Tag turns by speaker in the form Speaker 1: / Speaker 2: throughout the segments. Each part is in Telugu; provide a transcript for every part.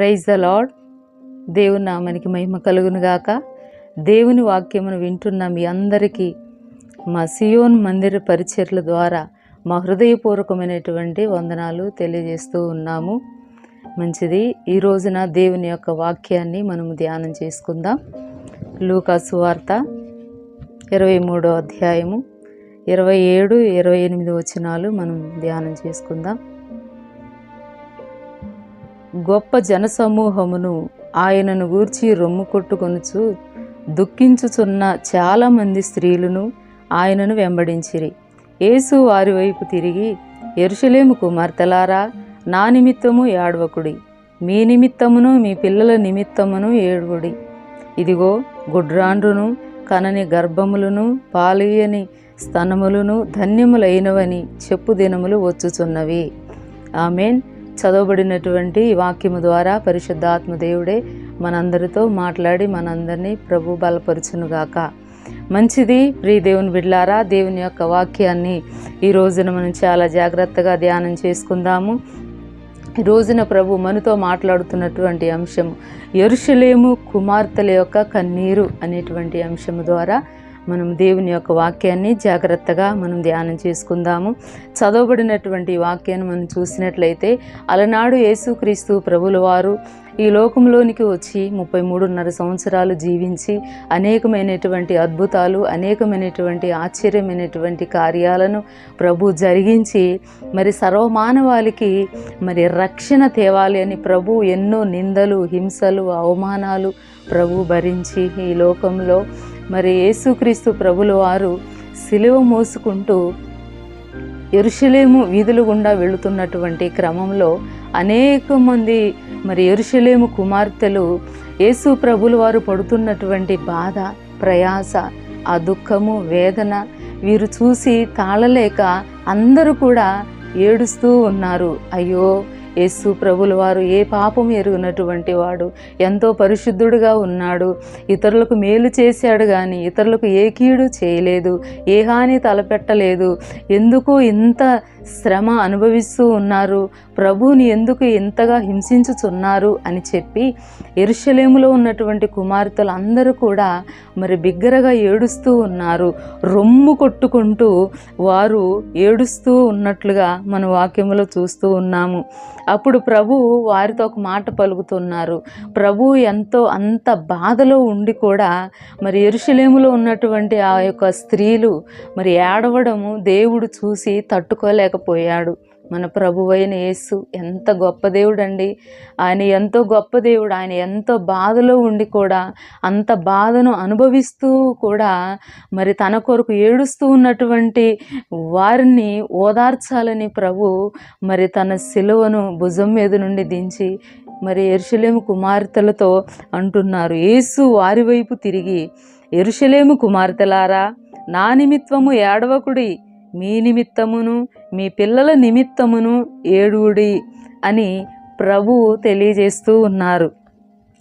Speaker 1: ప్రైజ్ ద లాడ్ దేవుని నామనికి మహిమ కలుగునుగాక దేవుని వాక్యమును వింటున్న మీ అందరికీ మా సియోన్ మందిర పరిచర్ల ద్వారా మా హృదయపూర్వకమైనటువంటి వందనాలు తెలియజేస్తూ ఉన్నాము. మంచిది ఈ రోజున దేవుని యొక్క వాక్యాన్ని మనము ధ్యానం చేసుకుందాం. లూకాసు వార్త ఇరవై మూడో అధ్యాయము ఇరవై ఏడు ఇరవై ఎనిమిది వచనాలు మనం ధ్యానం చేసుకుందాం. గొప్ప జనసమూహమును ఆయనను గూర్చి రొమ్ము కొట్టుకొనుచు దుఃఖించుచున్న చాలామంది స్త్రీలను ఆయనను వెంబడించిరి. యేసు వారి వైపు తిరిగి ఎరుషలేము కుమార్తెలారా నా నిమిత్తము ఏడవకుడి. మీ నిమిత్తమును మీ పిల్లల నిమిత్తమును ఏడువుడి ఇదిగో గుడ్రాండ్రును కనని గర్భములను పాలియని స్తనములను ధన్యములైనవని చెప్పు దినములు వచ్చుచున్నవి. ఆమెన్. చదవబడినటువంటి వాక్యము ద్వారా పరిశుద్ధాత్మ దేవుడే మనందరితో మాట్లాడి మనందరినీ ప్రభు బలపరుచునుగాక. మంచిది ప్రియ దేవుని బిడ్లారా దేవుని యొక్క వాక్యాన్ని ఈ రోజున మనం చాలా జాగ్రత్తగా ధ్యానం చేసుకుందాము. ఈ రోజున ప్రభు మనతో మాట్లాడుతున్నటువంటి అంశం ఎరుషులేము కుమార్తెల యొక్క కన్నీరు అనేటువంటి అంశము ద్వారా మనం దేవుని యొక్క వాక్యాన్ని జాగ్రత్తగా మనం ధ్యానం చేసుకుందాము. చదవబడినటువంటి వాక్యాన్ని మనం చూసినట్లయితే అలనాడు యేసుక్రీస్తు ప్రభుల వారు ఈ లోకంలోనికి వచ్చి ముప్పై మూడున్నర సంవత్సరాలు జీవించి అనేకమైనటువంటి అద్భుతాలు అనేకమైనటువంటి ఆశ్చర్యమైనటువంటి కార్యాలను ప్రభు జరిగించి మరి సర్వమానవాళికి మరి రక్షణ తేవాలి అని ప్రభు ఎన్నో నిందలు హింసలు అవమానాలు ప్రభు భరించి ఈ లోకంలో మరి యేసుక్రీస్తు ప్రభులు వారు సిలువ మోసుకుంటూ ఎరుషలేము వీధులు గుండా వెళుతున్నటువంటి క్రమంలో అనేక మంది మరి ఎరుషలేము కుమార్తెలు యేసు ప్రభులు వారు పడుతున్నటువంటి బాధ ప్రయాస ఆ దుఃఖము వేదన వీరు చూసి తాళలేక అందరూ కూడా ఏడుస్తూ ఉన్నారు. అయ్యో యేసు ప్రభులు వారు ఏ పాపం ఎరుగునటువంటి వాడు? ఎంతో పరిశుద్ధుడుగా ఉన్నాడు. ఇతరులకు మేలు చేశాడు కానీ ఇతరులకు ఏ కీడు చేయలేదు. ఏ హాని తలపెట్టలేదు. ఎందుకు ఇంత శ్రమ అనుభవిస్తూ ఉన్నారు. ప్రభువుని ఎందుకు ఇంతగా హింసించుచున్నారు అని చెప్పి ఎరుషలేములో ఉన్నటువంటి కుమార్తెలు అందరూ కూడా మరి బిగ్గరగా ఏడుస్తూ ఉన్నారు. రొమ్ము కొట్టుకుంటూ వారు ఏడుస్తూ ఉన్నట్లుగా మన వాక్యములో చూస్తూ ఉన్నాము. అప్పుడు ప్రభు వారితో ఒక మాట పలుకుతున్నారు. ప్రభు ఎంతో అంత బాధలో ఉండి కూడా మరి ఎరుషలేములో ఉన్నటువంటి ఆ యొక్క స్త్రీలు మరి ఏడవడము దేవుడు చూసి చేయలేకపోయాడు. మన ప్రభువైన యేసు ఎంత గొప్ప దేవుడు అండి ఆయన ఎంతో గొప్ప దేవుడు. ఆయన ఎంతో బాధలో ఉండి కూడా అంత బాధను అనుభవిస్తూ కూడా మరి తన కొరకు ఏడుస్తూ ఉన్నటువంటి వారిని ఓదార్చాలని ప్రభు మరి తన సిలువను భుజం మీద నుండి దించి మరి ఎరుషలేము కుమార్తెలతో అంటున్నారు. యేసు వారి వైపు తిరిగి ఎరుషలేము కుమార్తెలారా నా నిమిత్తము ఏడవకుడి. మీ నిమిత్తమును మీ పిల్లల నిమిత్తమును ఏడుడి అని ప్రభు తెలియజేస్తూ ఉన్నారు.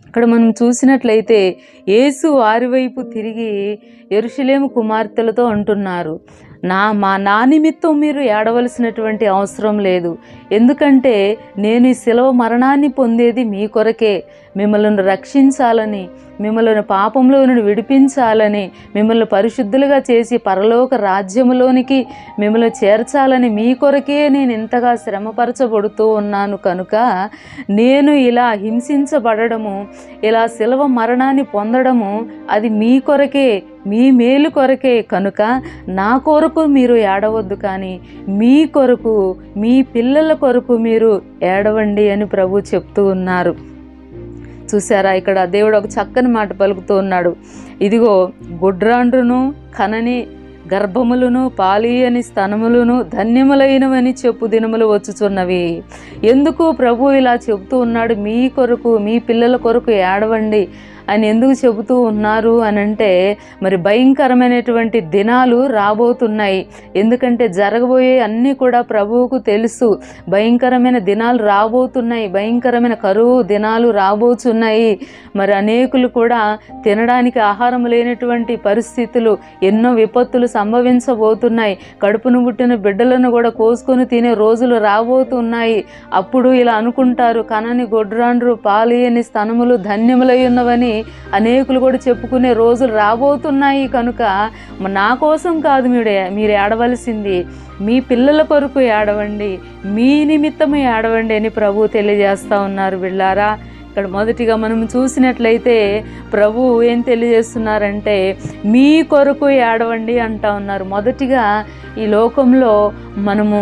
Speaker 1: ఇక్కడ మనం చూసినట్లయితే యేసు వారి వైపు తిరిగి ఎరుషులేము కుమార్తెలతో అంటున్నారు నా మా నా నిమిత్తం మీరు ఏడవలసినటువంటి అవసరం లేదు. ఎందుకంటే నేను ఈ శిలవ మరణాన్ని పొందేది మీ కొరకే. మిమ్మల్ని రక్షించాలని మిమ్మల్ని పాపంలో నుండి విడిపించాలని మిమ్మల్ని పరిశుద్ధులుగా చేసి పరలోక రాజ్యములోనికి మిమ్మల్ని చేర్చాలని మీ కొరకే నేను ఇంతగా శ్రమపరచబడుతూ ఉన్నాను కనుక నేను ఇలా హింసించబడము ఇలా శిలవ మరణాన్ని పొందడము అది మీ కొరకే మీ మేలు కొరకే కనుక నా కొరకు మీరు ఏడవద్దు కానీ మీ కొరకు మీ పిల్లల కొరకు మీరు ఏడవండి అని ప్రభు చెప్తూ ఉన్నారు. చూసారా ఇక్కడ దేవుడు ఒక చక్కని మాట పలుకుతూ ఉన్నాడు. ఇదిగో గుడ్రాండ్రును కనని గర్భములను పాలీయని స్థనములను ధన్యములైనవని చెప్పు దినములు వచ్చుచున్నవి. ఎందుకు ప్రభు ఇలా చెబుతూ ఉన్నాడు? మీ కొరకు మీ పిల్లల కొరకు ఏడవండి. అని ఎందుకు చెబుతూ ఉన్నారు అని అంటే మరి భయంకరమైనటువంటి దినాలు రాబోతున్నాయి. ఎందుకంటే జరగబోయే అన్నీ కూడా ప్రభువుకు తెలుసు. భయంకరమైన దినాలు రాబోతున్నాయి. భయంకరమైన కరువు దినాలు రాబోతున్నాయి మరి అనేకులు కూడా తినడానికి ఆహారం లేనటువంటి పరిస్థితులు ఎన్నో విపత్తులు సంభవించబోతున్నాయి. కడుపును పుట్టిన బిడ్డలను కూడా కోసుకొని తినే రోజులు రాబోతున్నాయి. అప్పుడు ఇలా అనుకుంటారు కనని గొడ్రాండ్రు పాలియని స్థనములు ధన్యములై ఉన్నవని అనేకులు కూడా చెప్పుకునే రోజులు రాబోతున్నాయి కనుక నా కోసం కాదు మీరు మీరు ఏడవలసింది. మీ పిల్లల కొరకు ఏడవండి. మీ నిమిత్తము ఏడవండి అని ప్రభు తెలియజేస్తా ఉన్నారు బిళ్ళారా. ఇక్కడ మొదటిగా మనం చూసినట్లయితే ప్రభు ఏం తెలియజేస్తున్నారంటే మీ కొరకు ఏడవండి అంటా ఉన్నారు. మొదటిగా ఈ లోకంలో మనము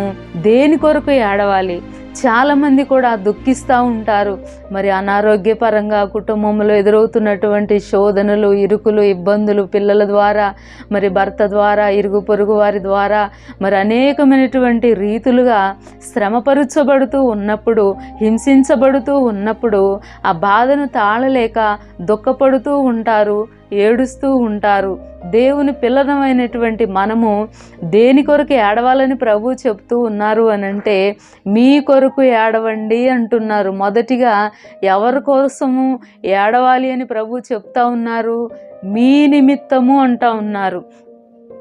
Speaker 1: దేని కొరకు ఏడవాలి? చాలామంది కూడా దుఃఖిస్తూ ఉంటారు. మరి అనారోగ్యపరంగా కుటుంబంలో ఎదురవుతున్నటువంటి శోధనలు ఇరుకులు ఇబ్బందులు పిల్లల ద్వారా మరి భర్త ద్వారా ఇరుగు పొరుగు వారి ద్వారా మరి అనేకమైనటువంటి రీతులుగా శ్రమపరుచబడుతూ ఉన్నప్పుడు హింసించబడుతూ ఉన్నప్పుడు ఆ బాధను తాళలేక దుఃఖపడుతూ ఉంటారు. ఏడుస్తూ ఉంటారు. దేవుని పిల్లనమైనటువంటి మనము దేని కొరకు ఏడవాలని ప్రభు చెప్తూ ఉన్నారు అని అంటే మీ కొరకు ఏడవండి అంటున్నారు. మొదటిగా ఎవరి కోసము ఏడవాలి అని ప్రభు చెప్తా ఉన్నారు. మీ నిమిత్తము అంటా ఉన్నారు.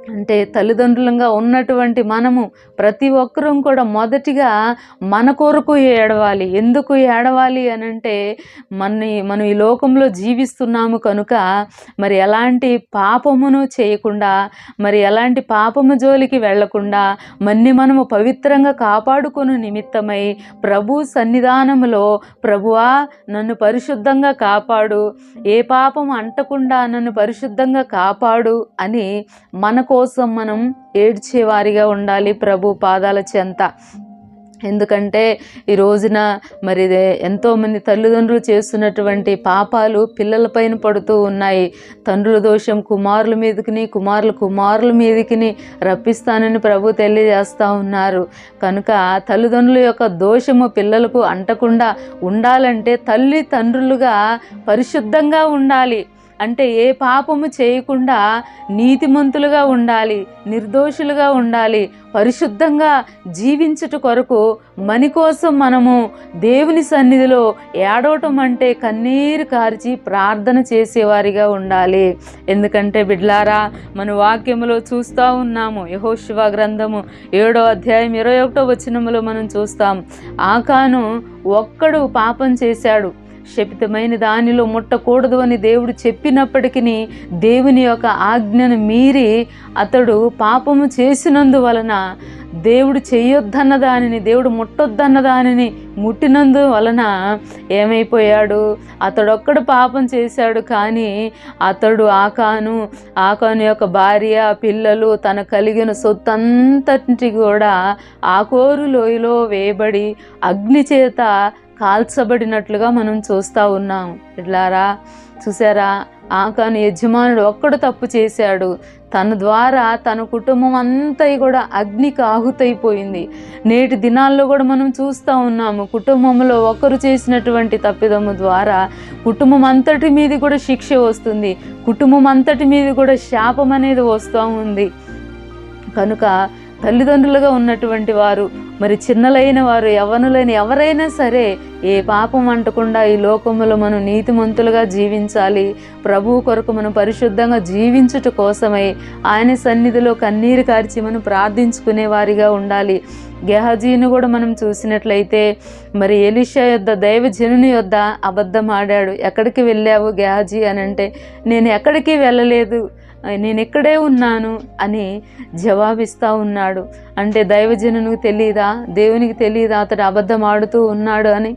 Speaker 1: అంటే తల్లిదండ్రులంగా ఉన్నటువంటి మనము ప్రతి ఒక్కరూ కూడా మొదటిగా మన కొరకు ఏడవాలి. ఎందుకు ఏడవాలి అని అంటే మన మనం ఈ లోకంలో జీవిస్తున్నాము కనుక మరి ఎలాంటి పాపమును చేయకుండా మరి ఎలాంటి పాపము జోలికి వెళ్ళకుండా మన్ని మనము పవిత్రంగా కాపాడుకుని నిమిత్తమై ప్రభు సన్నిధానములో ప్రభువా నన్ను పరిశుద్ధంగా కాపాడు. ఏ పాపం అంటకుండా నన్ను పరిశుద్ధంగా కాపాడు అని మన కోసం మనం ఏడ్చేవారిగా ఉండాలి ప్రభు పాదాల చెంత. ఎందుకంటే ఈ రోజున మరి ఎంతోమంది తల్లిదండ్రులు చేస్తున్నటువంటి పాపాలు పిల్లలపైన పడుతూ ఉన్నాయి. తండ్రుల దోషం కుమారుల మీదకిని కుమారుల కుమారుల మీదకిని రప్పిస్తానని ప్రభు తెలియజేస్తూ ఉన్నారు. కనుక తల్లిదండ్రుల యొక్క దోషము పిల్లలకు అంటకుండా ఉండాలంటే తల్లి తండ్రులుగా పరిశుద్ధంగా ఉండాలి. అంటే ఏ పాపము చేయకుండా నీతిమంతులుగా ఉండాలి నిర్దోషులుగా ఉండాలి పరిశుద్ధంగా జీవించుట కొరకు మని కోసం మనము దేవుని సన్నిధిలో ఏడవటం అంటే కన్నీరు కార్చి ప్రార్థన చేసేవారిగా ఉండాలి. ఎందుకంటే బిడ్లారా మన వాక్యములో చూస్తూ ఉన్నాము. యహోశివ గ్రంథము ఏడో అధ్యాయం ఇరవై ఒకటో వచ్చినములో మనం చూస్తాం. ఆకాను ఒక్కడు పాపం చేశాడు. శపితమైన దానిలో ముట్టకూడదు అని దేవుడు చెప్పినప్పటికీ దేవుని యొక్క ఆజ్ఞను మీరి అతడు పాపము చేసినందువలన దేవుడు చేయొద్దన్న దానిని దేవుడు ముట్టొద్దన్న దానిని ముట్టినందు వలన ఏమైపోయాడు? అతడొక్కడు పాపం చేశాడు కానీ అతడు ఆకాను ఆకాను యొక్క భార్య పిల్లలు తన కలిగిన సొత్తంతటి కూడా ఆకోరు లోయలో వేయబడి అగ్ని చేత కాల్చబడినట్లుగా మనం చూస్తూ ఉన్నాం. ఇట్లారా? చూసారా? ఆకాను యజమానుడు ఒక్కడు తప్పు చేశాడు. తన ద్వారా తన కుటుంబం అంతా కూడా అగ్నికి ఆహుతైపోయింది నేటి దినాల్లో కూడా మనం చూస్తూ ఉన్నాము కుటుంబంలో ఒకరు చేసినటువంటి తప్పిదము ద్వారా కుటుంబం అంతటి మీద కూడా శిక్ష వస్తుంది. కుటుంబం అంతటి మీద కూడా శాపం అనేది వస్తూ ఉంది. కనుక తల్లిదండ్రులుగా ఉన్నటువంటి వారు మరి చిన్నలైన వారు యవనులైన ఎవరైనా సరే ఏ పాపం అంటకుండా ఈ లోకములో మనం నీతిమంతులుగా జీవించాలి. ప్రభువు కొరకు మనం పరిశుద్ధంగా జీవించుట కోసమై ఆయన సన్నిధిలో కన్నీరు కార్చి మనం ప్రార్థించుకునే వారిగా ఉండాలి. గెహజీని కూడా మనం చూసినట్లయితే మరి ఎలిషా యొద్ద దైవజనుని యొద్ద అబద్ధం ఆడాడు. ఎక్కడికి వెళ్ళావు గెహజీ అని అంటే నేను ఎక్కడికి వెళ్ళలేదు. నేను ఇక్కడే ఉన్నాను అని జవాబిస్తూ ఉన్నాడు. అంటే దైవజనునికి తెలియదా దేవునికి తెలియదా అతడు అబద్ధం ఆడుతూ ఉన్నాడు అని.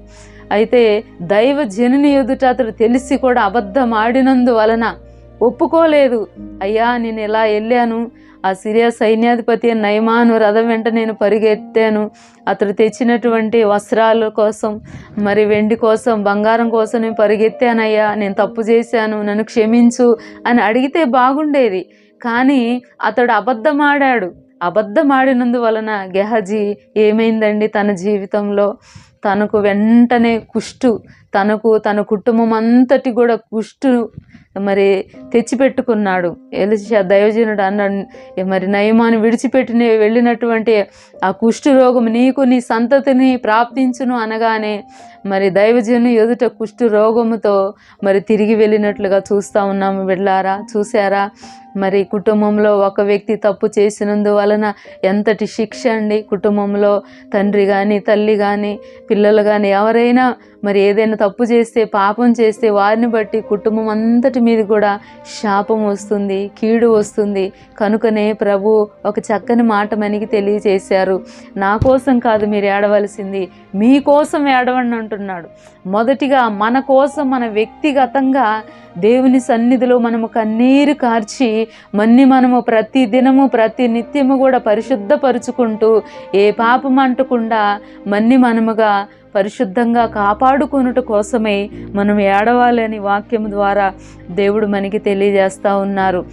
Speaker 1: అయితే దైవజనుని ఎదుట అతడు తెలిసి కూడా అబద్ధం ఆడినందువలన ఒప్పుకోలేదు. అయ్యా నేను ఇలా వెళ్ళాను? ఆ సిరియా సైన్యాధిపతి నయమాను రథం వెంట నేను పరిగెత్తాను. అతడు తెచ్చినటువంటి వస్త్రాల కోసం మరి వెండి కోసం బంగారం కోసం నేను పరిగెత్తానయ్యా నేను తప్పు చేశాను నన్ను క్షమించు అని అడిగితే బాగుండేది. కానీ అతడు అబద్ధమాడాడు. అబద్ధమాడినందువలన గెహజీ ఏమైందండి తన జీవితంలో? తనకు వెంటనే కుష్టు తనకు తన కుటుంబం అంతటి కూడా కుష్టు మరి తెచ్చిపెట్టుకున్నాడు. ఎలిషా దైవజనుడు అన్నాడు మరి నయమాన్ని విడిచిపెట్టిన వెళ్ళినటువంటి ఆ కుష్టు రోగం నీకు నీ సంతతిని ప్రాప్తించును అనగానే మరి దైవజను ఎదుట కుష్టు రోగముతో మరి తిరిగి వెళ్ళినట్లుగా చూస్తూ ఉన్నాము వెళ్ళారా చూసారా మరి కుటుంబంలో ఒక వ్యక్తి తప్పు చేసినందువలన ఎంతటి శిక్ష అండి? కుటుంబంలో తండ్రి కానీ తల్లి కానీ పిల్లలు కానీ ఎవరైనా మరి ఏదైనా తప్పు చేస్తే పాపం చేస్తే వారిని బట్టి కుటుంబం అంతటి మీద కూడా శాపం వస్తుంది కీడు వస్తుంది. కనుకనే ప్రభు ఒక చక్కని మాట మనకి తెలియజేశారు. నా కోసం కాదు మీరు ఏడవలసింది మీకోసం ఏడవండి అంటున్నాడు. మొదటిగా మన కోసం మన వ్యక్తిగతంగా దేవుని సన్నిధిలో మనము కన్నీరు కార్చి మన్ని మనము ప్రతి దినము ప్రతి నిత్యము కూడా పరిశుద్ధపరుచుకుంటూ ఏ పాపం అంటకుండా మన్ని మనముగా పరిశుద్ధంగా కాపాడుకునుట కోసమే మనం ఏడవాలని వాక్యం ద్వారా దేవుడు మనకి తెలియజేస్తూ ఉన్నారు.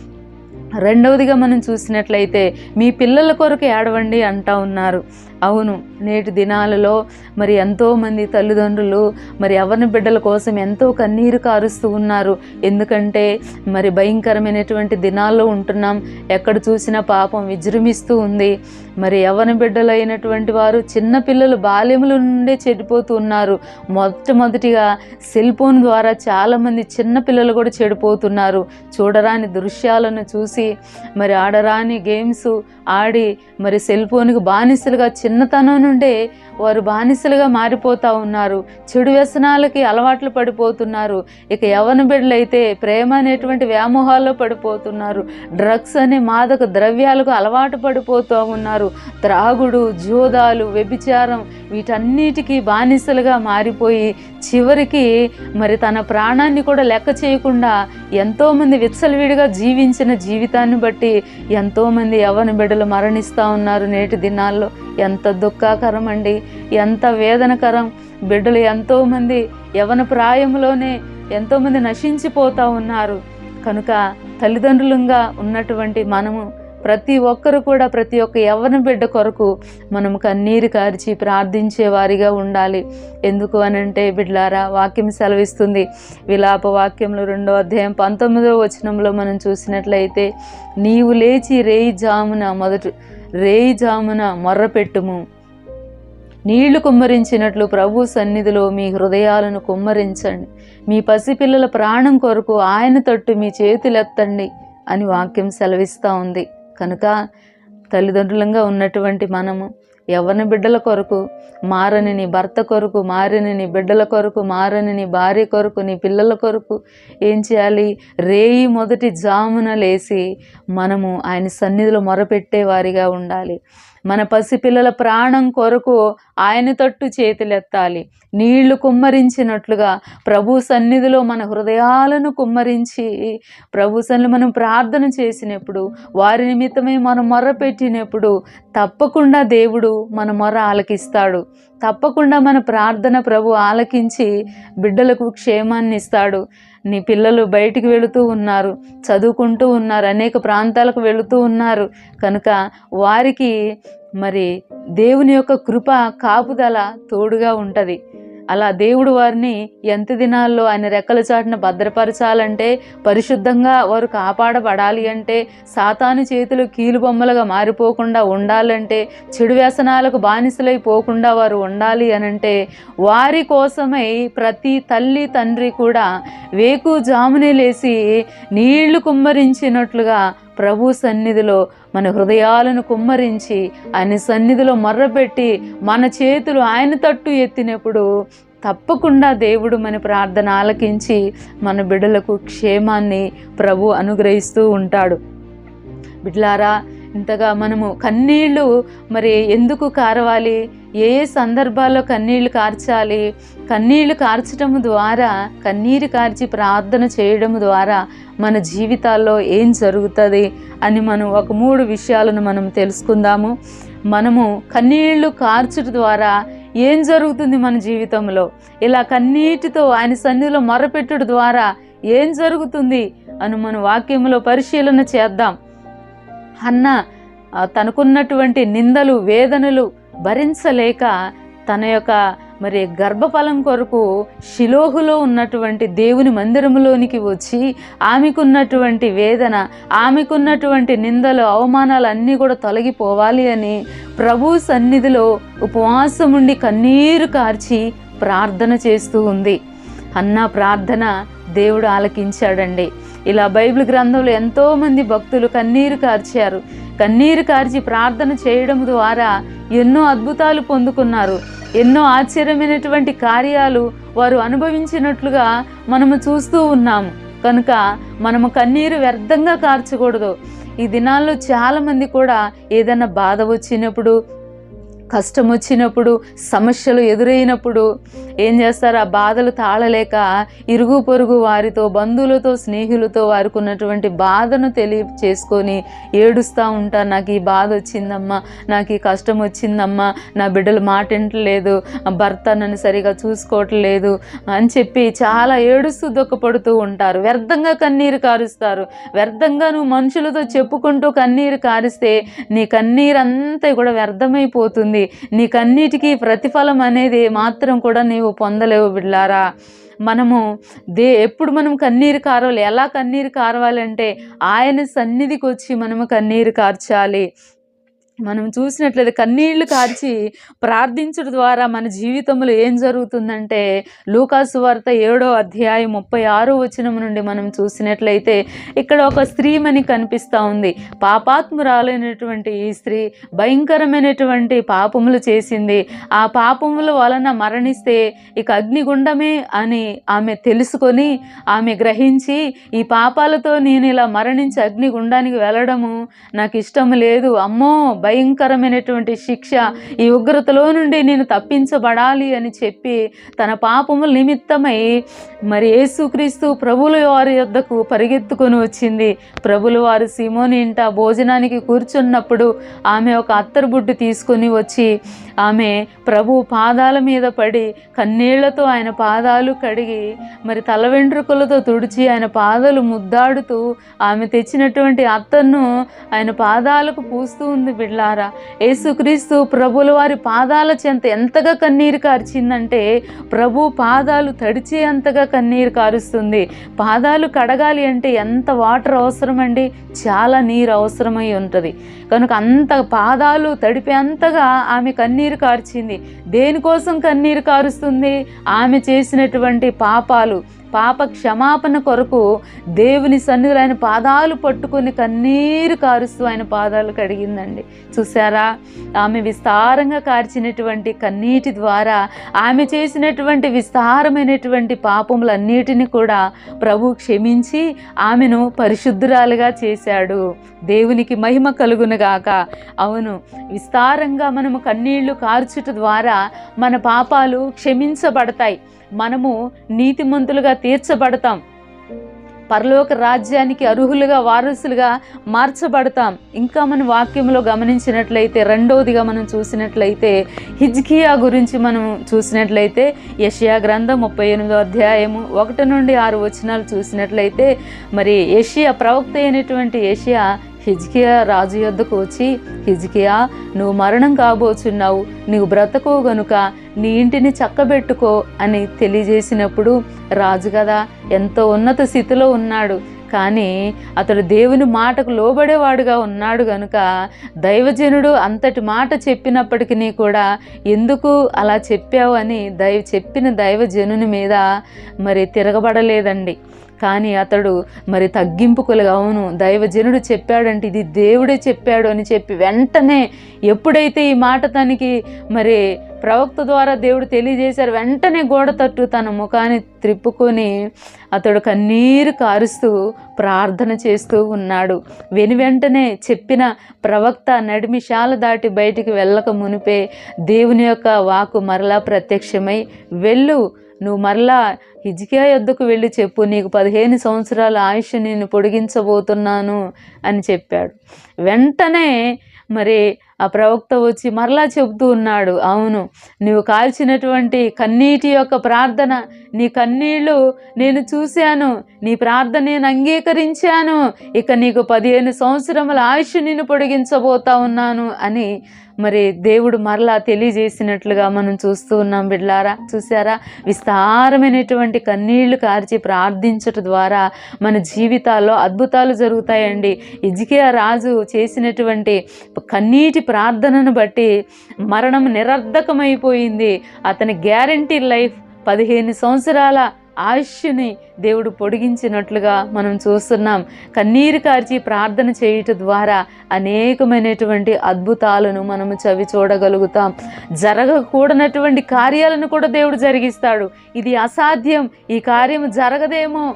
Speaker 1: రెండవదిగా మనం చూసినట్లయితే మీ పిల్లల కొరకు ఏడవండి అంటా ఉన్నారు. అవును నేటి దినాలలో మరి ఎంతోమంది తల్లిదండ్రులు మరి ఎవరిని బిడ్డల కోసం ఎంతో కన్నీరు కారుస్తూ ఉన్నారు. ఎందుకంటే మరి భయంకరమైనటువంటి దినాల్లో ఉంటున్నాం. ఎక్కడ చూసినా పాపం విజృంభిస్తూ ఉంది. మరి ఎవరిని బిడ్డలైనటువంటి వారు చిన్న పిల్లలు బాల్యముల నుండే చెడిపోతూ ఉన్నారు. మొట్టమొదటిగా సెల్ ఫోన్ ద్వారా చాలామంది చిన్న పిల్లలు కూడా చెడిపోతున్నారు. చూడరాని దృశ్యాలను చూసి మరి ఆడరాని గేమ్స్ ఆడి మరి సెల్ ఫోన్కి బానిసలుగా చిన్నతనం నుండే వారు బానిసలుగా మారిపోతూ ఉన్నారు. చెడు వ్యసనాలకి అలవాట్లు పడిపోతున్నారు. ఇక యవన బిడ్డలైతే ప్రేమ అనేటువంటి వ్యామోహాల్లో పడిపోతున్నారు. డ్రగ్స్ అనే మాదక ద్రవ్యాలకు అలవాటు పడిపోతూ ఉన్నారు. త్రాగుడు జోదాలు వ్యభిచారం వీటన్నిటికీ బానిసలుగా మారిపోయి చివరికి మరి తన ప్రాణాన్ని కూడా లెక్క చేయకుండా ఎంతోమంది విచ్చలవిడిగా జీవించిన జీవితాన్ని బట్టి ఎంతోమంది యవన బిడ్డలు మరణిస్తూ ఉన్నారు నేటి దినాల్లో. ఎంత దుఃఖాకరం అండి ఎంత వేదనకరం. బిడ్డలు ఎంతోమంది యవన ప్రాయంలోనే ఎంతోమంది నశించిపోతూ ఉన్నారు. కనుక తల్లిదండ్రులుగా ఉన్నటువంటి మనము ప్రతి ఒక్కరు కూడా ప్రతి ఒక్క యవ్వన బిడ్డ కొరకు మనం కన్నీరు కార్చి ప్రార్థించే వారిగా ఉండాలి. ఎందుకు అనంటే బిడ్లారా వాక్యం సెలవిస్తుంది. విలాప వాక్యంలో రెండో అధ్యాయం పంతొమ్మిదో వచనంలో మనం చూసినట్లయితే నీవు లేచి రేయి జామున మొదటి రేయి జామున మొర్రపెట్టుము. నీళ్ళు కుమ్మరించినట్లు ప్రభు సన్నిధిలో మీ హృదయాలను కుమ్మరించండి. మీ పసిపిల్లల ప్రాణం కొరకు ఆయన తట్టు మీ చేతులెత్తండి అని వాక్యం సెలవిస్తూ ఉంది. కనుక తల్లిదండ్రులంగా ఉన్నటువంటి మనము ఎవరిని బిడ్డల కొరకు మారని నీ భర్త కొరకు మారని నీ బిడ్డల కొరకు మారని నీ భార్య కొరకు నీ పిల్లల కొరకు ఏం చేయాలి? రేయి మొదటి జామున లేసి మనము ఆయన సన్నిధిలో మొరపెట్టే వారిగా ఉండాలి. మన పసిపిల్లల ప్రాణం కొరకు ఆయన తట్టు చేతులెత్తాలి. నీళ్ళు కుమ్మరించినట్లుగా ప్రభు సన్నిధిలో మన హృదయాలను కుమ్మరించి ప్రభు సన్నిధిలో మనం ప్రార్థన చేసినప్పుడు వారి నిమిత్తమే మనం మొర పెట్టినప్పుడు తప్పకుండా దేవుడు మన మొర ఆలకిస్తాడు. తప్పకుండా మన ప్రార్థన ప్రభు ఆలకించి బిడ్డలకు క్షేమాన్ని ఇస్తాడు. నీ పిల్లలు బయటికి వెళుతూ ఉన్నారు చదువుకుంటూ ఉన్నారు అనేక ప్రాంతాలకు వెళుతూ ఉన్నారు. కనుక వారికి మరి దేవుని యొక్క కృప కాపుదల తోడుగా ఉంటుంది. అలా దేవుడు వారిని ఎంత దినాల్లో ఆయన రెక్కల చాటున భద్రపరచాలంటే పరిశుద్ధంగా వారు కాపాడబడాలి అంటే సాతాను చేతులు కీలుబొమ్మలుగా మారిపోకుండా ఉండాలంటే చెడు వ్యసనాలకు బానిసలైపోకుండా వారు ఉండాలి అనంటే వారి కోసమై ప్రతి తల్లి తండ్రి కూడా వేకు జామునే లేసి నీళ్ళు కుమ్మరించినట్లుగా ప్రభు సన్నిధిలో మన హృదయాలను కుమ్మరించి ఆయన సన్నిధిలో మర్రపెట్టి మన చేతులు ఆయన తట్టు ఎత్తినప్పుడు తప్పకుండా దేవుడు మన ప్రార్థన ఆలకించి మన బిడ్డలకు క్షేమాన్ని ప్రభు అనుగ్రహిస్తూ ఉంటాడు. బిడ్లారా ఇంతగా మనము కన్నీళ్ళు మరి ఎందుకు కారవాలి? ఏ ఏ సందర్భాల్లో కన్నీళ్ళు కార్చాలి? కన్నీళ్ళు కార్చడం ద్వారా కన్నీరు కార్చి ప్రార్థన చేయడం ద్వారా మన జీవితాల్లో ఏం జరుగుతుంది అని మనం ఒక మూడు విషయాలను మనం తెలుసుకుందాము. మనము కన్నీళ్ళు కార్చడం ద్వారా ఏం జరుగుతుంది మన జీవితంలో? ఇలా కన్నీటితో ఆయన సన్నిధిలో మొరపెట్టుడు ద్వారా ఏం జరుగుతుంది అని మన వాక్యంలో పరిశీలన చేద్దాం. హన్న తనకున్నటువంటి నిందలు వేదనలు భరించలేక తన యొక్క మరి గర్భఫలం కొరకు శిలోహులో ఉన్నటువంటి దేవుని మందిరంలోనికి వచ్చి ఆమెకున్నటువంటి వేదన ఆమెకున్నటువంటి నిందలు అవమానాలు అన్నీ కూడా తొలగిపోవాలి అని ప్రభు సన్నిధిలో ఉపవాసం ఉండి కన్నీరు కార్చి ప్రార్థన చేస్తూ ఉంది. అన్న ప్రార్థన దేవుడు ఆలకించాడండి. ఇలా బైబిల్ గ్రంథంలో ఎంతోమంది భక్తులు కన్నీరు కార్చారు. కన్నీరు కార్చి ప్రార్థన చేయడం ద్వారా ఎన్నో అద్భుతాలు పొందుకున్నారు. ఎన్నో ఆశ్చర్యమైనటువంటి కార్యాలు వారు అనుభవించినట్లుగా మనము చూస్తూ ఉన్నాము. కనుక మనము కన్నీరు వ్యర్థంగా కార్చకూడదు. ఈ దినాల్లో చాలామంది కూడా ఏదైనా బాధ వచ్చినప్పుడు కష్టం వచ్చినప్పుడు సమస్యలు ఎదురైనప్పుడు ఏం చేస్తారు? ఆ బాధలు తాళలేక ఇరుగు పొరుగు వారితో బంధువులతో స్నేహితులతో వారికి ఉన్నటువంటి బాధను తెలియ చేసుకొని ఏడుస్తూ ఉంటారు నాకు ఈ బాధ వచ్చిందమ్మా నాకు ఈ కష్టం వచ్చిందమ్మా నా బిడ్డలు మాట వింటలేదు భర్త నన్ను సరిగా చూసుకోవట్లేదు అని చెప్పి చాలా ఏడుస్తూ దుఃఖపడుతూ ఉంటారు. వ్యర్థంగా కన్నీరు కారుస్తారు. వ్యర్థంగా నువ్వు మనుషులతో చెప్పుకుంటూ కన్నీరు కారిస్తే నీ కన్నీరు అంతా కూడా వ్యర్థమైపోతుంది. నీకన్నిటికీ ప్రతిఫలం అనేది మాత్రం కూడా నీవు పొందలేవు బిడ్లారా మనము దే ఎప్పుడు మనం కన్నీరు కారవాలి ఎలా కన్నీరు కారవాలంటే ఆయన సన్నిధికి వచ్చి మనము కన్నీరు కార్చాలి. మనం చూసినట్లయితే కన్నీళ్ళు కార్చి ప్రార్థించడం ద్వారా మన జీవితంలో ఏం జరుగుతుందంటే లూకాసు వార్త ఏడో అధ్యాయం ముప్పై ఆరో వచనం నుండి మనం చూసినట్లయితే ఇక్కడ ఒక స్త్రీమని కనిపిస్తూ ఉంది. పాపాత్మురాలైనటువంటి ఈ స్త్రీ భయంకరమైనటువంటి పాపములు చేసింది. ఆ పాపముల వలన మరణిస్తే ఇక అగ్నిగుండమే అని ఆమె తెలుసుకొని ఆమె గ్రహించి ఈ పాపాలతో నేను ఇలా మరణించి అగ్నిగుండానికి వెళ్ళడము నాకు ఇష్టం లేదు. అమ్మో భయంకరమైనటువంటి శిక్ష ఈ ఉగ్రతలో నుండి నేను తప్పించబడాలి అని చెప్పి తన పాపముల నిమిత్తమై మరి యేసుక్రీస్తు ప్రభుల వారి యొద్దకు పరిగెత్తుకొని వచ్చింది. ప్రభుల వారు సిమోని ఇంట భోజనానికి కూర్చున్నప్పుడు ఆమె ఒక అత్తరు బుడ్డు తీసుకొని వచ్చి ఆమె ప్రభు పాదాల మీద పడి కన్నీళ్ళతో ఆయన పాదాలు కడిగి మరి తల వెంట్రుకలతో తుడిచి ఆయన పాదాలు ముద్దాడుతూ ఆమె తెచ్చినటువంటి అత్తను ఆయన పాదాలకు పూస్తూ ఉంది ప్రియులారా యేసుక్రీస్తు ప్రభుల వారి పాదాల చెంత ఎంతగా కన్నీరు కార్చిందంటే ప్రభు పాదాలు తడిచే అంతగా కన్నీరు కారుస్తుంది. పాదాలు కడగాలి అంటే ఎంత వాటర్ అవసరమండి? చాలా నీరు అవసరమై ఉంటుంది. కనుక అంత పాదాలు తడిపేంతగా ఆమె కన్నీరు కార్చింది. దేనికోసం కన్నీరు కారుస్తుంది? ఆమె చేసినటువంటి పాపాలు. పాప క్షమాపణ కొరకు దేవుని సన్నిధిలో ఆయన పాదాలు పట్టుకొని కన్నీరు కారుస్తూ ఆయన పాదాలు కడిగిందండి. చూసారా ఆమె విస్తారంగా కార్చినటువంటి కన్నీటి ద్వారా ఆమె చేసినటువంటి విస్తారమైనటువంటి పాపములన్నిటిని కూడా ప్రభు క్షమించి ఆమెను పరిశుద్ధురాలుగా చేశాడు. దేవునికి మహిమ కలుగునుగాక అవును విస్తారంగా మనము కన్నీళ్ళు కార్చుట ద్వారా మన పాపాలు క్షమించబడతాయి. మనము నీతిమంతులుగా తీర్చబడతాం. పరలోక రాజ్యానికి అర్హులుగా వారసులుగా మార్చబడతాం. ఇంకా మన వాక్యంలో గమనించినట్లయితే రెండవదిగా మనం చూసినట్లయితే హిజ్కియా గురించి మనం చూసినట్లయితే యషియా గ్రంథం ముప్పై ఎనిమిదో అధ్యాయము ఒకటి నుండి ఆరు వచనాలు చూసినట్లయితే మరి ఏషియా ప్రవక్త అయినటువంటి ఏషియా హిజ్కియా రాజు యొద్దకు వచ్చి హిజ్కియా నువ్వు మరణం కాబోచున్నావు. నీవు బ్రతకు గనుక నీ ఇంటిని చక్కబెట్టుకో అని తెలియజేసినప్పుడు రాజు కదా ఎంతో ఉన్నత స్థితిలో ఉన్నాడు. కానీ అతడు దేవుని మాటకు లోబడేవాడుగా ఉన్నాడు గనుక దైవజనుడు అంతటి మాట చెప్పినప్పటికీ కూడా ఎందుకు అలా చెప్పావు అని దైవ చెప్పిన దైవజనుని మీద మరి తిరగబడలేదండి. కానీ అతడు మరి తగ్గింపుకులుగా అవును దైవజనుడు చెప్పాడంటే ఇది దేవుడే చెప్పాడు అని చెప్పి వెంటనే ఎప్పుడైతే ఈ మాట తనకి మరి ప్రవక్త ద్వారా దేవుడు తెలియజేశారు వెంటనే గోడ తట్టు తన ముఖాన్ని త్రిప్పుకొని అతడు కన్నీరు కారుస్తూ ప్రార్థన చేస్తూ ఉన్నాడు. వెను వెంటనే చెప్పిన ప్రవక్త నడిమిషాల దాటి బయటికి వెళ్ళక మునిపే దేవుని యొక్క వాకు మరలా ప్రత్యక్షమై వెళ్ళు నువ్వు మరలా హిజ్కియా యొద్దకు వెళ్ళి చెప్పు నీకు పదిహేను సంవత్సరాల ఆయుష్ నేను పొడిగించబోతున్నాను అని చెప్పాడు. వెంటనే మరి ఆ ప్రవక్త వచ్చి మరలా చెబుతూ ఉన్నాడు అవును నువ్వు కాల్చినటువంటి కన్నీటి యొక్క ప్రార్థన నీ కన్నీళ్ళు నేను చూశాను నీ ప్రార్థన నేను అంగీకరించాను ఇక నీకు పదిహేను సంవత్సరముల ఆయుష్ నేను పొడిగించబోతా ఉన్నాను అని మరి దేవుడు మరలా తెలియజేసినట్లుగా మనం చూస్తూ ఉన్నాం బిడ్లారా చూసారా విస్తారమైనటువంటి కన్నీళ్ళు కార్చి ప్రార్థించటం ద్వారా మన జీవితాల్లో అద్భుతాలు జరుగుతాయండి. ఇజికే రాజు చేసినటువంటి కన్నీటి ప్రార్థనను బట్టి మరణం నిరర్ధకమైపోయింది. అతని గ్యారంటీ లైఫ్ పదిహేను సంవత్సరాల ఆయుష్ని దేవుడు పొడిగించినట్లుగా మనం చూస్తున్నాం. కన్నీరు కార్చి ప్రార్థన చేయటం ద్వారా అనేకమైనటువంటి అద్భుతాలను మనము చవి చూడగలుగుతాం. జరగకూడనటువంటి కార్యాలను కూడా దేవుడు జరిగిస్తాడు. ఇది అసాధ్యం. ఈ కార్యం జరగదేమో.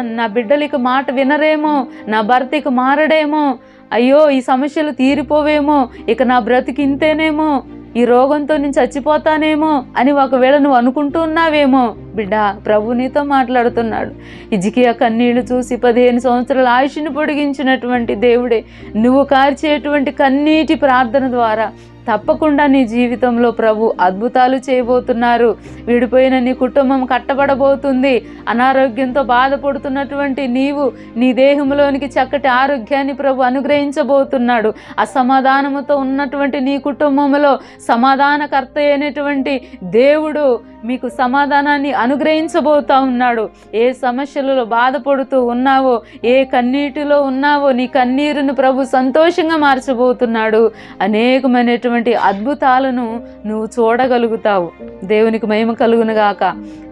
Speaker 1: నా బిడ్డలకి మాట వినరేమో. నా భర్తకి మారడేమో. అయ్యో ఈ సమస్యలు తీరిపోవేమో. ఇక నా బ్రతికి ఇంతేనేమో. ఈ రోగంతో నేను చచ్చిపోతానేమో అని ఒకవేళ నువ్వు అనుకుంటూ ఉన్నావేమో. బిడ్డ ప్రభు నీతో మాట్లాడుతున్నాడు. ఇజికియా కన్నీళ్ళు చూసి పదిహేను సంవత్సరాల ఆయుష్ని పొడిగించినటువంటి దేవుడే నువ్వు కార్చేటువంటి కన్నీటి ప్రార్థన ద్వారా తప్పకుండా నీ జీవితంలో ప్రభు అద్భుతాలు చేయబోతున్నారు. విడిపోయిన నీ కుటుంబం కట్టబడబోతుంది. అనారోగ్యంతో బాధపడుతున్నటువంటి నీవు నీ దేహంలోనికి చక్కటి ఆరోగ్యాన్ని ప్రభు అనుగ్రహించబోతున్నాడు. అసమాధానముతో ఉన్నటువంటి నీ కుటుంబంలో సమాధానకర్త అయినటువంటి దేవుడు మీకు సమాధానాన్ని అనుగ్రహించబోతా ఉన్నాడు. ఏ సమస్యలలో బాధపడుతూ ఉన్నావో ఏ కన్నీటిలో ఉన్నావో నీ కన్నీరును ప్రభు సంతోషంగా మార్చబోతున్నాడు. అనేకమైనటువంటి అద్భుతాలను నువ్వు చూడగలుగుతావు. దేవునికి మహిమ కలుగునుగాక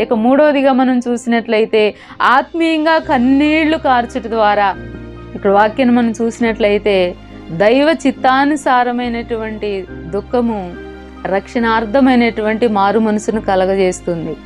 Speaker 1: ఇక మూడవదిగా మనం చూసినట్లయితే ఆత్మీయంగా కన్నీళ్ళు కార్చట ద్వారా ఇక్కడ వాక్యాన్ని మనం చూసినట్లయితే దైవ చిత్తానుసారమైనటువంటి దుఃఖము రక్షణార్థమైనటువంటి మారు మనసును కలగజేస్తుంది.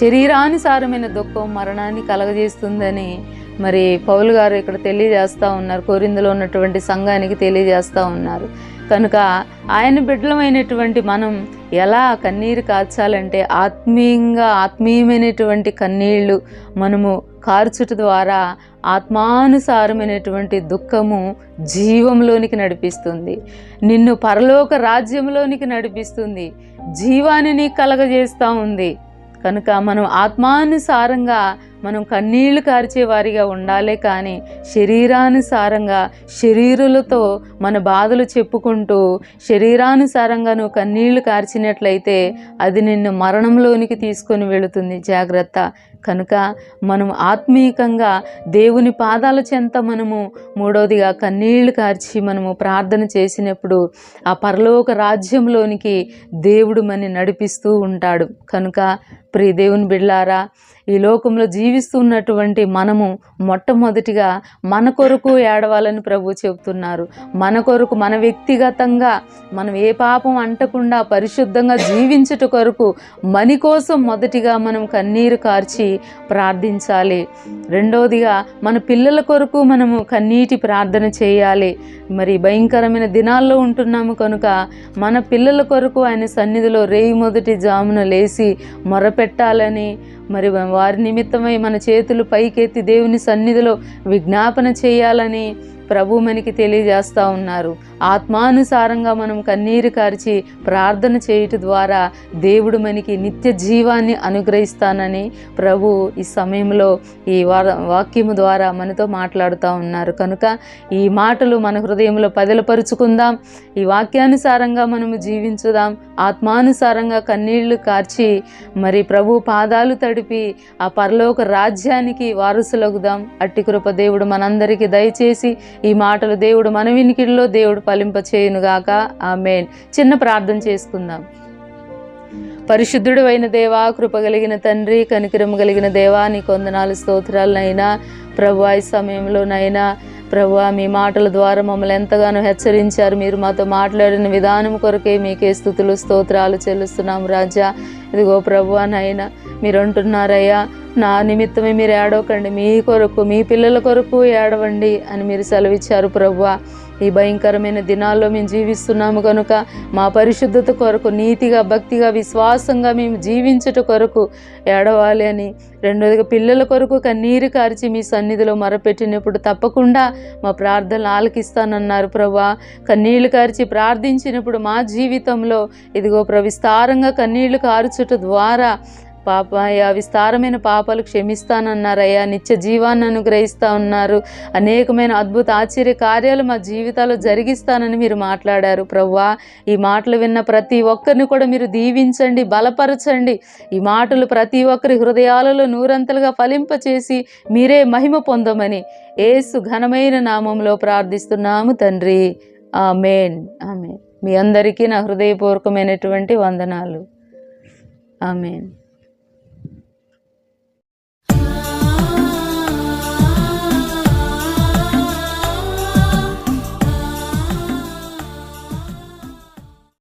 Speaker 1: శరీరానుసారమైన దుఃఖం మరణాన్ని కలగజేస్తుందని మరి పౌలు గారు ఇక్కడ తెలియజేస్తూ ఉన్నారు. కోరిందులో ఉన్నటువంటి సంఘానికి తెలియజేస్తూ ఉన్నారు. కనుక ఆయన బిడ్డలమైనటువంటి మనం ఎలా కన్నీరు కార్చాలంటే ఆత్మీయంగా ఆత్మీయమైనటువంటి కన్నీళ్ళు మనము కార్చుట ద్వారా ఆత్మానుసారమైనటువంటి దుఃఖము జీవంలోనికి నడిపిస్తుంది. నిన్ను పరలోక రాజ్యంలోనికి నడిపిస్తుంది. జీవాన్ని కలగజేస్తూ ఉంది. కనుక మనం ఆత్మానుసారంగా మనం కన్నీళ్ళు కార్చే వారిగా ఉండాలే కానీ శరీరానుసారంగా శరీరులతో మన బాధలు చెప్పుకుంటూ శరీరానుసారంగా నువ్వు కన్నీళ్ళు కార్చినట్లయితే అది నిన్ను మరణంలోనికి తీసుకొని వెళుతుంది. జాగ్రత్త. కనుక మనం ఆత్మీయంగా దేవుని పాదాల చెంత మనము మూడవదిగా కన్నీళ్ళు కార్చి మనము ప్రార్థన చేసినప్పుడు ఆ పరలోక రాజ్యంలోనికి దేవుడు మన నడిపిస్తూ ఉంటాడు. కనుక ప్రియ దేవుని బిడ్లారా ఈ లోకంలో జీవిస్తున్నటువంటి మనము మొట్టమొదటిగా మన కొరకు ఏడవాలని ప్రభు చెబుతున్నారు. మన కొరకు మన వ్యక్తిగతంగా మనం ఏ పాపం అంటకుండా పరిశుద్ధంగా జీవించుట కొరకు మని కోసం మొదటిగా మనం కన్నీరు కార్చి ప్రార్థించాలి. రెండవదిగా మన పిల్లల కొరకు మనము కన్నీటి ప్రార్థన చేయాలి. మరి భయంకరమైన దినాల్లో ఉంటున్నాము కనుక మన పిల్లల కొరకు ఆయన సన్నిధిలో రేయి మొదటి జామున లేచి పెట్టాలని మరి వారి నిమిత్తమై మన చేతులు పైకెత్తి దేవుని సన్నిధిలో విజ్ఞాపన చేయాలని ప్రభు మనకి తెలియజేస్తూ ఉన్నారు. ఆత్మానుసారంగా మనం కన్నీరు కార్చి ప్రార్థన చేయటం ద్వారా దేవుడు మనకి నిత్య జీవాన్ని అనుగ్రహిస్తానని ప్రభు ఈ సమయంలో ఈ వాక్యము ద్వారా మనతో మాట్లాడుతూ ఉన్నారు. కనుక ఈ మాటలు మన హృదయంలో పదిలపరుచుకుందాం. ఈ వాక్యానుసారంగా మనము జీవించుదాం. ఆత్మానుసారంగా కన్నీళ్ళు కార్చి మరి ప్రభు పాదాలు తడిపి ఆ పరలోక రాజ్యానికి వారసులగుదాం. అట్టి కృప దేవుడు మనందరికీ దయచేసి ఈ మాటలు దేవుడు మన వినికిడిలో దేవుడు ఫలింప ఆ మెయిన్ చిన్న ప్రార్థన చేసుకుందాం. పరిశుద్ధుడు అయిన దేవా కృప కలిగిన తండ్రి కనికరము కలిగిన దేవా నీ కొందనాలు స్తోత్రాలనైనా ప్రభు ఈ సమయంలోనైనా ప్రభు మీ మాటల ద్వారా మమ్మల్ని ఎంతగానో హెచ్చరించారు. మీరు మాతో మాట్లాడిన విధానం కొరకే మీకే స్థుతులు స్తోత్రాలు చెల్లిస్తున్నాం రాజా. ఇదిగో ప్రభు నాయన మీరు అంటున్నారయ్యా నా నిమిత్తమే మీరు ఏడవకండి. మీ కొరకు మీ పిల్లల కొరకు ఏడవండి అని మీరు సెలవిచ్చారు ప్రభువా ఈ భయంకరమైన దినాల్లో మేము జీవిస్తున్నాము కనుక మా పరిశుద్ధత కొరకు నీతిగా భక్తిగా విశ్వాసంగా మేము జీవించుట కొరకు ఏడవాలి అని. రెండోదిగా పిల్లల కొరకు కన్నీరు కార్చి మీ సన్నిధిలో మరపెట్టినప్పుడు తప్పకుండా మా ప్రార్థనలు ఆలకిస్తానన్నారు ప్రభా కన్నీళ్ళు కార్చి ప్రార్థించినప్పుడు మా జీవితంలో ఇదిగో ప్ర విస్తారంగా కన్నీళ్ళు కార్చుట ద్వారా పాప అయ్యా విస్తారమైన పాపాలు క్షమిస్తానన్నారయ్యా నిత్య జీవాన్ని అనుగ్రహిస్తా ఉన్నారు. అనేకమైన అద్భుత ఆశ్చర్య కార్యాలు మా జీవితాల్లో జరిగిస్తానని మీరు మాట్లాడారు. ప్రవ్వా ఈ మాటలు విన్న ప్రతి ఒక్కరిని కూడా మీరు దీవించండి బలపరచండి. ఈ మాటలు ప్రతి ఒక్కరి హృదయాలలో నూరంతలుగా ఫలింపచేసి మీరే మహిమ పొందమని ఏసు ఘనమైన నామంలో ప్రార్థిస్తున్నాము తండ్రి. ఆమెన్. ఆమెన్. మీ అందరికీ నా హృదయపూర్వకమైనటువంటి వందనాలు. ఆమెన్.